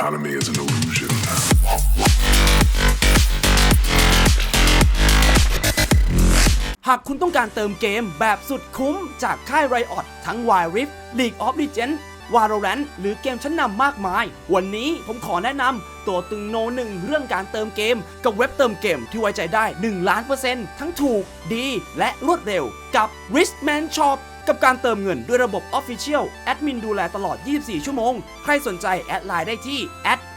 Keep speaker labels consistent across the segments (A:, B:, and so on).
A: Autonomy is an illusion.
B: หากคุณต้องการเติมเกมแบบสุดคุ้มจากค่าย Riot ทั้ง Wild Rift League of Legends Valorant หรือเกมชั้นนำมากมาย วันนี้ผมขอแนะนำตัวตึงโนหนึ่งเรื่องการเติมเกม กับเว็บเติมเกมที่ไว้ใจได้ 1 ล้านเปอร์เซ็นต์ทั้งถูกดีและรวดเร็วกับ Richman Shop กับการเติมเงินด้วยระบบ Official แอดมินดูแลตลอด 24 ชั่วโมง ใครสนใจแอดไลน์ได้ที่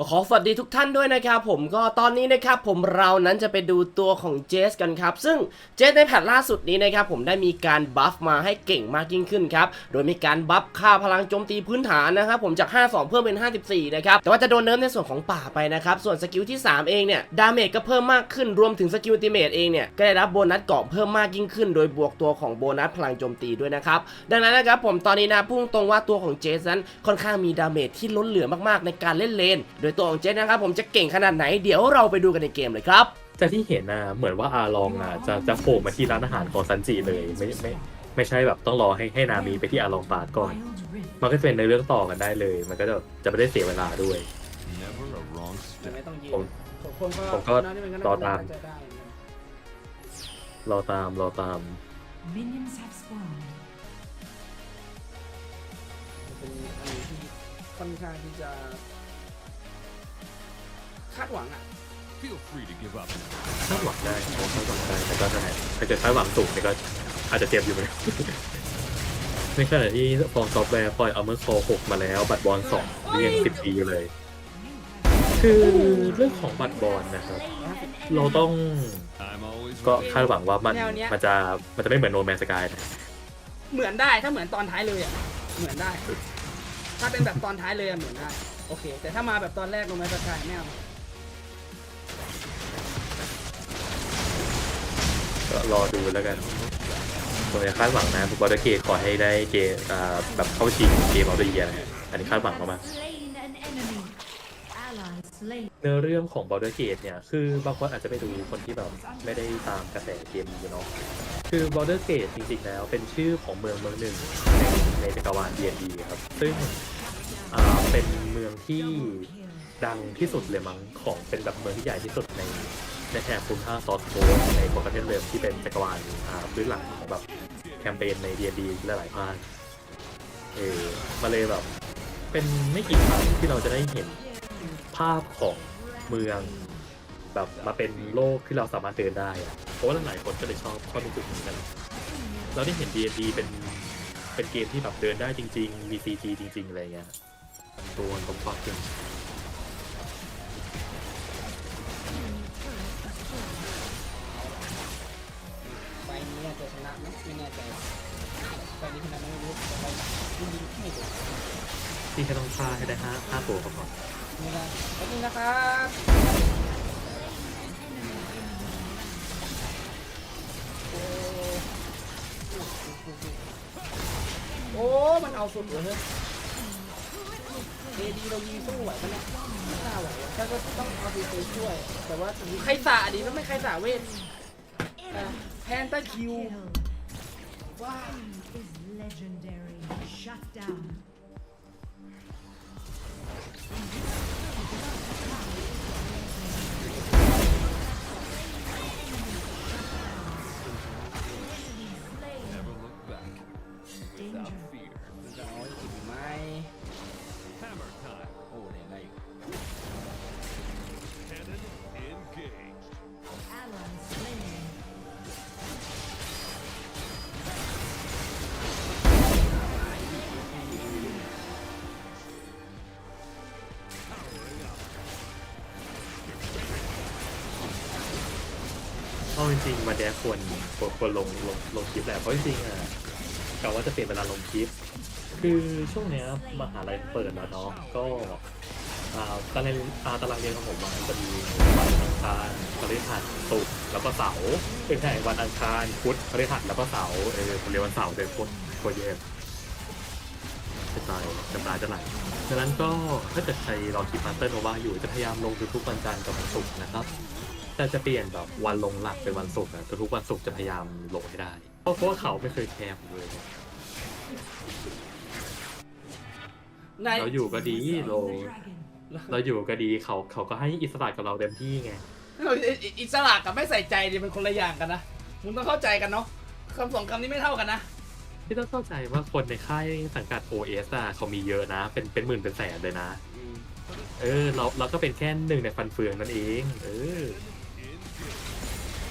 B: ขอสวัสดีทุกท่านด้วยนะครับผมก็ตอนนี้นะครับผมเรานั้นจะไปดูตัวของเจสกันครับ ซึ่งเจสในแพทล่าสุดนี้นะครับผมได้มีการบัฟมาให้เก่งมากยิ่งขึ้นครับ โดยมีการบัฟค่าพลังโจมตีพื้นฐานนะครับผมจาก 52 เพิ่มเป็น 54 นะครับ แต่ว่าจะโดนเนิร์ฟในส่วนของป่าไปนะครับ ส่วนสกิลที่ 3 เองเนี่ย ดาเมจก็เพิ่มมากขึ้นรวมถึงสกิลติเมจเองเนี่ย ก็ได้รับโบนัสเกาะเพิ่มมากยิ่งขึ้น โดยบวกตัวของโบนัสพลังโจมตีด้วยนะครับดังนั้นนะครับผมตอนนี้นะพุ่งตรงว่าตัวของเจสนั้นค่อนข้างมีดาเมจที่ล้นเหลือมากๆในการเล่นเลนโดยตัวของเจสนะครับผมจะเก่งขนาดไหนเดี๋ยวเราไปดูกันในเกมเลยครับ
C: จากที่เห็นนะเหมือนว่าอาลองอะจะจะโผล่มาที่ร้านอาหารของซันจิเลยไม่ไม่ไม่ใช่แบบต้องรอให้ให้นามีไปที่อาลองปาดก่อน มันก็จะเป็นในเรื่องต่อกันได้เลย มันก็จะจะไม่ได้เสียเวลาด้วย
D: Never a wrong step.
B: ไม่ต้องยืน
C: ผม
B: คนก็
C: ผมก็
B: น่าจะเป็น
C: รอตาม
B: น่จะได้
C: รอตามรอตาม
E: Minions have spawned.
B: เป็นอันนี้ที่ค่อนข้างที่จะคาด หวังอะ
D: Feel free to give up.
C: คาดหวังได้ผมคาดหวังได้แต่ก็นั่นแหละถ้าเกิดคาดหวังสูงเนี่ยก็อาจจะเจ็บอยู่เหมือนกันในขณะที่ฟองซอฟต์แวร์ปล่อยเอาเมอร์โซหกมาแล้ว บัตรบอลสองนี่ยังสิบปีอยู่เลย คือเรื่องของบัตรบอลนะครับ เราต้อง
D: I'm always
C: ก็
D: ready.
C: คาดหวังว่ามัน
B: แนวเนี้ย
C: มันจะมันจะไม่เหมือนโนแมนสกายนะ
B: เหมือนได้ถ้าเหมือนตอนท้ายเลยอะ เหมือนได้ ถ้าเป็นแบบตอนท้ายเลยอะเหมือนได้ โอเค แต่ถ้ามาแบบตอนแรกลงมาสกายไม่เอา
C: ก็รอดูแล้วกันผมจะคาดหวังนะบอลเกตขอให้ได้เกมอ่าแบบเข้าชิงเกมออฟเดอะเยียนะฮะอันนี้คาดหวังมากเนื้อเรื่องของ b o r d e r Gate เนี่ย คือบางคนอาจจะไปดูคนที่แบบไม่ได้ตามกระแสเกมนี้เนาะคือ b o r d e r Gate จริงๆแล้วเป็นชื่อของเมืองเมืองหนึ่งในในจักรวาล D&D ครับ ซึ่งเป็นเมืองที่ ดังที่สุดเลยมั้งของเป็นแบบเมืองที่ใหญ่ที่สุดในในแถบภูมิภาคซอสโคในโปรแกรมเดิมที่เป็นจักรวาลอ่าพื้นหลังของแบบแคมเปญใน D&D หลายๆภาคเออมาเลยแบบ เป็นไม่กี่ครั้งที่เราจะได้เห็นภาพของเมืองแบบมาเป็นโลกที่เราสามารถเดินได้อะเพราะว่าหลายคนก็เลยชอบข้อตรงจุดนี้กัน เราได้เห็น D&D เป็นเป็นเกมที่แบบเดินได้จริง ๆ มี CG จริง ๆ อะไรเงี้ยตัวผมฟักจริง
B: ไฟ ไฟนี้ชนะไหมไม่แต่ไฟยิงไม่ถูก
C: ที่แค่ต้องฆ่าให้ได้ห้าห้าตัวก็พอ
B: นี่นะขอบคุณนะครับโอ้ มันเอาสุดเลยเฮ้ยเอดีเรายิงสู้ไหวปะเนี่ยไม่น่าไหวถ้าก็ต้องเอาดีไปช่วย แต่ว่าใครสาดีแล้วไม่ใครสาเวทแพนตาคิวว้า
E: legendary. Shut down.
B: เอา
C: จริงๆวันเนี้ยควรควรควรลงลงลงคลิปแหละเพราะจริงๆอะกะว่าจะเปลี่ยนเวลาลงคลิป คือช่วงเนี้ยมหาลัยเปิดแล้วเนาะก็อ่าตารางอ่าตารางเรียนของผมอะมันจะมีวันอังคารพฤหัสศุกร์แล้วก็เสาร์เป็นแค่วันอังคารพุธพฤหัสแล้วก็เสาร์เออผมเรียนวันเสาร์เลยพุธโคตรเยอะจะตายจะตายจะไหลดังนั้นก็ถ้าเกิดใครรอคลิปมาสเตอร์โนวาอยู่จะพยายามลงทุกๆวันจันทร์กับวันศุกร์นะครับ แต่จะเปลี่ยนแบบวันลงหลักเป็นวันศุกร์อะทุกๆวันศุกร์จะพยายามลงให้ได้ เพราะเพราะว่าเขาไม่เคยแคร์ผมเลยไง
F: ใน
C: เราอยู่ก็ดีเรา
G: Dragon.
C: เราอยู่ก็ดีเขาเขาก็ให้อิสระกับเราเต็มที่ไง
F: เราอิอิอิสระกับไม่ใส่ใจดิมันคนละอย่างกันนะมึงต้องเข้าใจกันเนาะคำสองคำนี้ไม่เท่ากันนะ
C: ที่ต้องเข้าใจว่าคนในค่ายสังกัด OS อะเขามีเยอะนะ เป็นเป็นหมื่นเป็นแสนเลยนะ เออเราเราก็เป็นแค่หนึ่งในฟันเฟืองนั่นเอง เออ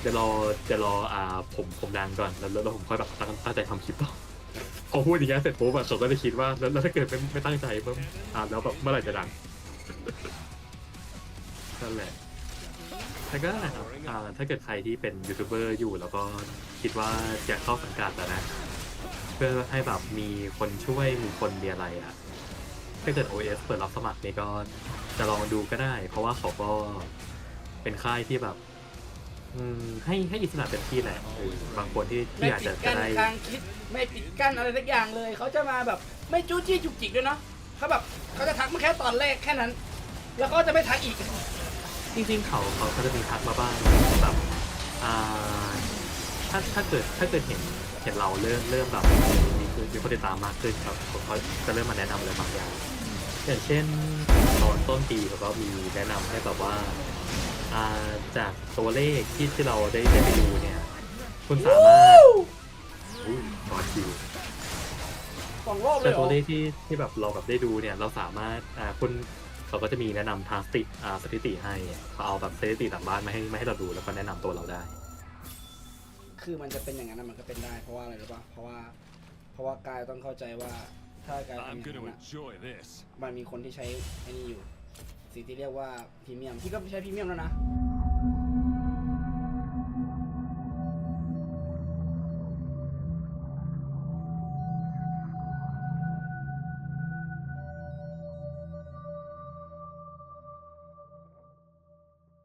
C: เดี๋ยวรอเดี๋ยวรออ่าผมผมดังก่อนแล้วแล้วผมค่อยแบบตั้งตั้งใจทำคลิปต่อพอพูดอย่างเงี้ยเสร็จปุ๊บอะเขาก็จะคิดว่าแล้วแล้วถ้าเกิดไม่ไม่ตั้งใจปุ๊บอ่าแล้วแบบเมื่อไหร่จะดังนั่นแหละแต่ก็นั่นะครับอ่าถ้าเกิดใครที่เป็นยูทูบเบอร์อยู่แล้วก็คิดว่าอยากเข้าสังกัดแล้วนะเพื่อให้แบบมีคนช่วยมีคนมีอะไรอะถ้าเกิด OS เปิดรับสมัครนี่ก็จะลองดูก็ได้ เพราะว่าเขาก็เป็นค่ายที่แบบ อืมให้ให้อิสระเต็มที่แหละเออบางคนที่ที่
F: ไม่
C: อาจ
F: ปิ
C: จะ
F: ด
C: จะ
F: กั้น
C: ได้
F: กลางคิดไม่ปิดกั้นอะไรสักอย่างเลยเขาจะมาแบบไม่จู้จี้จุกจิกด้วยเนาะเขาแบบเขาจะทักมาแค่ตอนแรกแค่นั้น แล้วก็จะไม่ทักอีก
C: จริงๆ เขาเขาเขาจะมีทักมาบ้างแบบอ่าถ้าถ้าเกิดถ้าเกิดเห็นเห็นเราเริ่มเริ่มแบบมีคือมีคนติดตามมากขึ้นครับเขาเขาจะเริ่มมาแนะนำอะไรบางอย่างอย่างเช่นตอนต้นปีเขาก็มีแนะนำให้แบบว่าอ่า จากตัวเลขที่ที่เราได้ได้ไปดูเนี่ย คุณสามารถอุ้ยรอคิว
F: สองรอบเล
C: แต่
F: ยเหร
C: ตั
F: อ
C: วเลขที่ที่แบบเราแบบได้ดูเนี่ย เราสามารถอ่าคุณเขาก็จะมีแนะนำทางสติอ่าสถิติให้เขาเอาแบบสถิติหลังบ้านมาให้มาให้เราดูแล้วก็แนะนำตัวเราได้
F: คือมันจะเป็นอย่างนั้นนะมันก็เป็นได้ เพราะว่าอะไรรู้ป่ะเพราะว่า เพราะว่ากายต้องเข้าใจว่าถ้ากายทำอ
D: I'm
F: ย่าง
D: going
F: นั้น
D: to
F: อะ
D: enjoy this.
F: มันมีคนที่ใช้ไอ้นี่อยู่สิ่งที่เรียกว่าพรีเมียมที่ก็ไม่ใช่พรีเมียมแล้วนะ